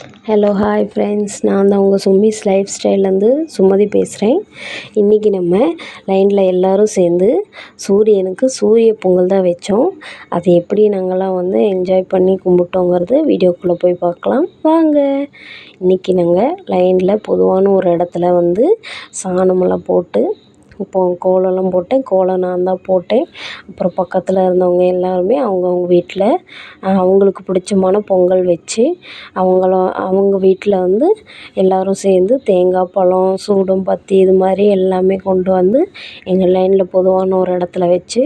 Hello hi friends நான் தான் உங்கள் சும்மிஸ் லைஃப் ஸ்டைல்லேருந்து சுமதி பேசுகிறேன் இன்றைக்கி நம்ம லைனில் எல்லோரும் சேர்ந்து சூரியனுக்கு சூரிய பொங்கல் தான் வச்சோம். அது எப்படி நாங்கள்லாம் வந்து என்ஜாய் பண்ணி கும்பிட்டோங்கிறது வீடியோக்குள்ளே போய் பார்க்கலாம். வாங்க. இன்றைக்கி நாங்கள் லைனில் பொதுவான ஒரு இடத்துல வந்து சாணமெல்லாம் போட்டு இப்போ கோலம்லாம் போட்டேன். கோலம் நான் தான் போட்டேன். அப்புறம் பக்கத்தில் இருந்தவங்க எல்லாருமே அவங்கவுங்க வீட்டில் அவங்களுக்கு பிடிச்சமான பொங்கல் வச்சு அவங்களும் அவங்க வீட்டில் வந்து எல்லோரும் சேர்ந்து தேங்காய் பழம் சூடம் பத்தி இது மாதிரி எல்லாமே கொண்டு வந்து எங்கள் லைனில் பொதுவான ஒரு இடத்துல வச்சு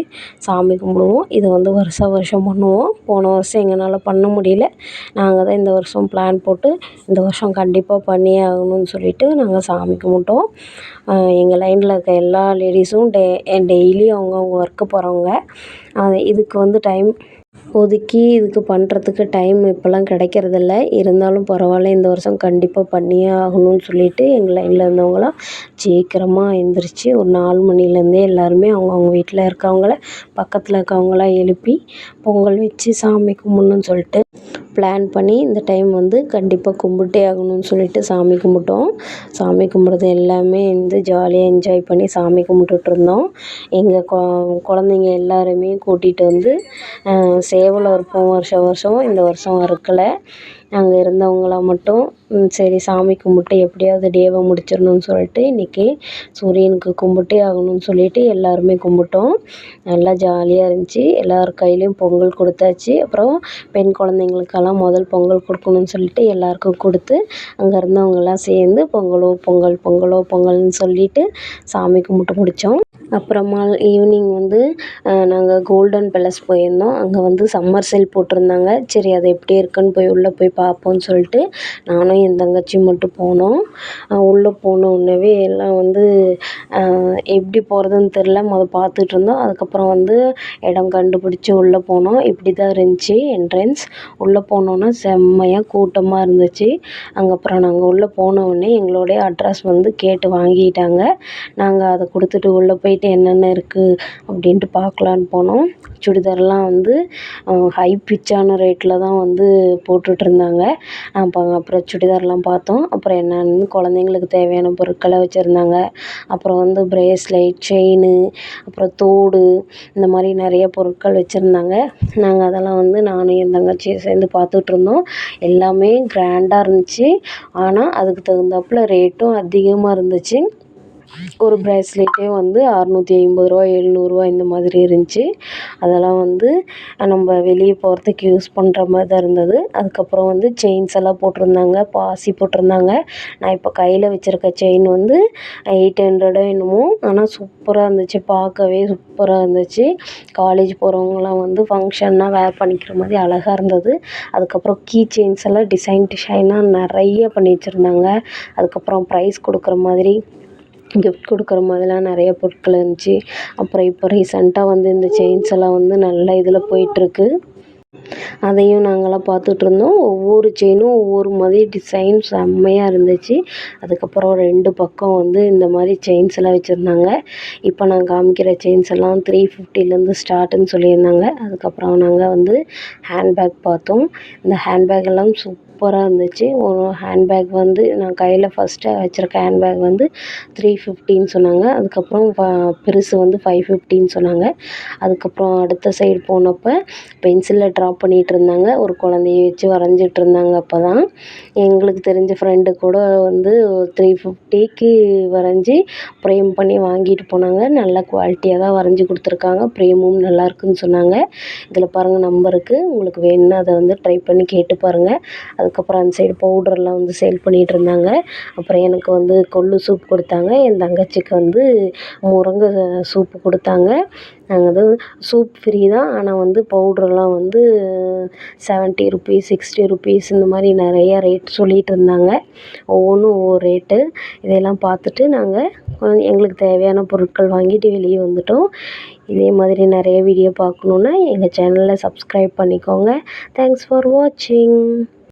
சாமி கும்பிடுவோம். இது வந்து வருஷா வருஷம் பண்ணுவோம். போன வருஷம் எங்களால் பண்ண முடியல. நாங்கள் தான் இந்த வருஷம் பிளான் போட்டு இந்த வருஷம் கண்டிப்பாக பண்ணியே ஆகணும்னு சொல்லிட்டு நாங்கள் சாமி கும்பிட்டோம். எங்கள் லைனில் இருக்க எல்லா லேடிஸும் டெ டெய்லியும் அவங்கவுங்க ஒர்க்கு போகிறவங்க இதுக்கு வந்து டைம் ஒதுக்கி இதுக்கு பண்ணுறதுக்கு டைம் இப்போல்லாம் கிடைக்கிறதில்ல. இருந்தாலும் பரவாயில்ல இந்த வருஷம் கண்டிப்பாக பண்ணியே ஆகணும்னு சொல்லிட்டு எங்கள் லைனில் இருந்தவங்களாம் சீக்கிரமாக எழுந்திரிச்சி ஒரு நாலு மணிலேருந்தே எல்லாருமே அவங்கவுங்க வீட்டில் இருக்கவங்கள பக்கத்தில் இருக்கவங்களாம் எழுப்பி பொங்கல் வச்சு சாமி கும்பிட்ணுன்னு சொல்லிட்டு பிளான் பண்ணி இந்த டைம் வந்து கண்டிப்பாக கும்பிட்டே ஆகணும்னு சொல்லிட்டு சாமி கும்பிட்டோம். சாமி கும்பிட்றது எல்லாமே வந்து ஜாலியாக என்ஜாய் பண்ணி சாமி கும்பிட்டுட்ருந்தோம் எங்கள் கொ குழந்தைங்க எல்லாருமே கூட்டிகிட்டு வந்து சேவல் அறுப்போம் வருஷம் வருஷம். இந்த வருஷம் அறுக்கலை. அங்கே இருந்தவங்களாம் மட்டும் சரி சாமி கும்பிட்டு எப்படியாவது டேவை முடிச்சிடணும்னு சொல்லிட்டு இன்றைக்கி சூரியனுக்கு கும்பிட்டே ஆகணும்னு சொல்லிட்டு எல்லாருமே கும்பிட்டோம். நல்லா ஜாலியாக இருந்துச்சு. எல்லார் கையிலையும் பொங்கல் கொடுத்தாச்சு. அப்புறம் பெண் குழந்தைங்களுக்கு அவங்களுக்கெல்லாம் முதல் பொங்கல் கொடுக்கணுன்னு சொல்லிட்டு எல்லாேருக்கும் கொடுத்து அங்கே இருந்தவங்கெல்லாம் சேர்ந்து பொங்கலோ பொங்கல் பொங்கலோ பொங்கல்னு சொல்லிட்டு சாமி கும்பிட்டு முடித்தோம் அப்புறமா ஈவினிங் வந்து நாங்கள் கோல்டன் பேலஸ் போயிருந்தோம். அங்கே வந்து சம்மர் சேல் போட்டிருந்தாங்க. சரி அது எப்படி இருக்குன்னு போய் உள்ளே போய் பார்ப்போம்னு சொல்லிட்டு நானும் என் தங்கச்சியும் மட்டும் போனோம். உள்ளே போன உடனேவே எல்லாம் வந்து எப்படி போகிறதுன்னு தெரில மொதல் பார்த்துட்ருந்தோம் அதுக்கப்புறம் வந்து இடம் கண்டுபிடிச்சி உள்ளே போனோம். இப்படி தான் இருந்துச்சு என்ட்ரன்ஸ் உள்ளே போனோன்னா செம்மையாக கூட்டமாக இருந்துச்சு. அங்கே அப்புறம் நாங்கள் உள்ளே போன உடனே எங்களுடைய அட்ரஸ் வந்து கேட்டு வாங்கிட்டாங்க. நாங்கள் அதை கொடுத்துட்டு உள்ளே போய் போயிட்டு என்னென்ன இருக்குது அப்படின்ட்டு பார்க்கலான்னு போனோம். சுடிதார்லாம் வந்து ஹை பிச்சான ரேட்டில் தான் வந்து போட்டுட்ருந்தாங்க. அப்போ அப்புறம் சுடிதார்லாம் பார்த்தோம். அப்புறம் என்னென்னு குழந்தைங்களுக்கு தேவையான பொருட்களை வச்சுருந்தாங்க. அப்புறம் வந்து ப்ரேஸ்லெட் செயினு அப்புறம் தோடு இந்த மாதிரி நிறைய பொருட்கள் வச்சுருந்தாங்க. நாங்கள் அதெல்லாம் வந்து நானும் என் தங்கச்சியும் சேர்ந்து பார்த்துட்ருந்தோம். எல்லாமே கிராண்டாக இருந்துச்சு. ஆனால் அதுக்கு தகுந்தாப்பில் ரேட்டும் அதிகமாக இருந்துச்சு. ஒரு ப்ரேஸ்லெட்டே வந்து அறநூற்றி ஐம்பது ரூபா எழுநூறுவா இந்த மாதிரி இருந்துச்சு. அதெல்லாம் வந்து நம்ம வெளியே போகிறதுக்கு யூஸ் பண்ணுற மாதிரி தான் இருந்தது. அதுக்கப்புறம் வந்து செயின்ஸ் எல்லாம் போட்டிருந்தாங்க பாசி போட்டிருந்தாங்க. நான் இப்போ கையில் வச்சுருக்க செயின் வந்து எயிட் ஹண்ட்ரடோ என்னமோ. ஆனால் சூப்பராக இருந்துச்சு பார்க்கவே சூப்பராக இருந்துச்சு. காலேஜ் போகிறவங்களாம் வந்து ஃபங்க்ஷன்னா வேர் பண்ணிக்கிற மாதிரி அழகாக இருந்தது. அதுக்கப்புறம் கீ செயின்ஸ் எல்லாம் டிசைன் டிசைனாக நிறைய பண்ணி வச்சுருந்தாங்க. அதுக்கப்புறம் ப்ரைஸ் கொடுக்குற மாதிரி கிஃப்ட் கொடுக்குற மாதிரிலாம் நிறைய பொருட்கள் இருந்துச்சு. அப்புறம் இப்போ ரீசெண்டாக வந்து இந்த செயின்ஸ் எல்லாம் வந்து நல்ல இதில் போயிட்டுருக்கு அதையும் நாங்களாம் பார்த்துட்ருந்தோம். ஒவ்வொரு செயினும் ஒவ்வொரு மாதிரி டிசைன் செம்மையாக இருந்துச்சு. அதுக்கப்புறம் ரெண்டு பக்கம் வந்து இந்த மாதிரி செயின்ஸ் எல்லாம் வச்சுருந்தாங்க. இப்போ நான் காமிக்கிற செயின்ஸ் எல்லாம் த்ரீ ஃபிஃப்டிலேருந்து ஸ்டார்ட்டுன்னு சொல்லியிருந்தாங்க. அதுக்கப்புறம் நாங்கள் வந்து ஹேண்ட்பேக் பார்த்தோம். இந்த ஹேண்ட்பேக் எல்லாம் சூப்பராக இருந்துச்சு. ஒரு ஹேண்ட்பேக் வந்து நான் கையில் ஃபஸ்ட்டு வச்சுருக்க ஹேண்ட்பேக் வந்து த்ரீ ஃபிஃப்டின்னு சொன்னாங்க. அதுக்கப்புறம் பெருசு வந்து ஃபைவ் ஃபிஃப்டின்னு சொன்னாங்க. அதுக்கப்புறம் அடுத்த சைடு போனப்போ பென்சிலில் ட்ராப் பண்ணிகிட்டு இருந்தாங்க ஒரு குழந்தைய வச்சு வரைஞ்சிட்ருந்தாங்க அப்போ தான் எங்களுக்கு தெரிஞ்ச ஃப்ரெண்டு கூட வந்து த்ரீ ஃபிஃப்டிக்கு வரைஞ்சி ஃப்ரேம் பண்ணி வாங்கிட்டு போனாங்க. நல்ல குவாலிட்டியாக தான் வரைஞ்சி கொடுத்துருக்காங்க. ஃப்ரேமும் நல்லாயிருக்குன்னு சொன்னாங்க. இதில் பாருங்கள் நம்பருக்கு உங்களுக்கு வேணும்னா அதை வந்து ட்ரை பண்ணி கேட்டு பாருங்கள் அதுக்கப்புறம் அந்த சைடு பவுடர்லாம் வந்து சேல் பண்ணிகிட்டு இருந்தாங்க அப்புறம் எனக்கு வந்து கொள்ளு சூப் கொடுத்தாங்க. என் தங்கச்சிக்கு வந்து முருங்கை சூப்பு கொடுத்தாங்க. நாங்கள் வந்து சூப் ஃப்ரீ தான். ஆனால் வந்து பவுட்ரெல்லாம் வந்து செவன்ட்டி ருப்பீஸ் சிக்ஸ்டி ருப்பீஸ் இந்த மாதிரி நிறையா ரேட் சொல்லிகிட்டு இருந்தாங்க. ஒவ்வொன்றும் ஒவ்வொரு ரேட்டு இதையெல்லாம் பார்த்துட்டு நாங்கள் எங்களுக்கு தேவையான பொருட்கள் வாங்கிட்டு வெளியே வந்துட்டோம். இதே மாதிரி நிறைய வீடியோ பார்க்கணுன்னா எங்கள் சேனலை சப்ஸ்கிரைப் பண்ணிக்கோங்க. தேங்க்ஸ் ஃபார் வாட்சிங்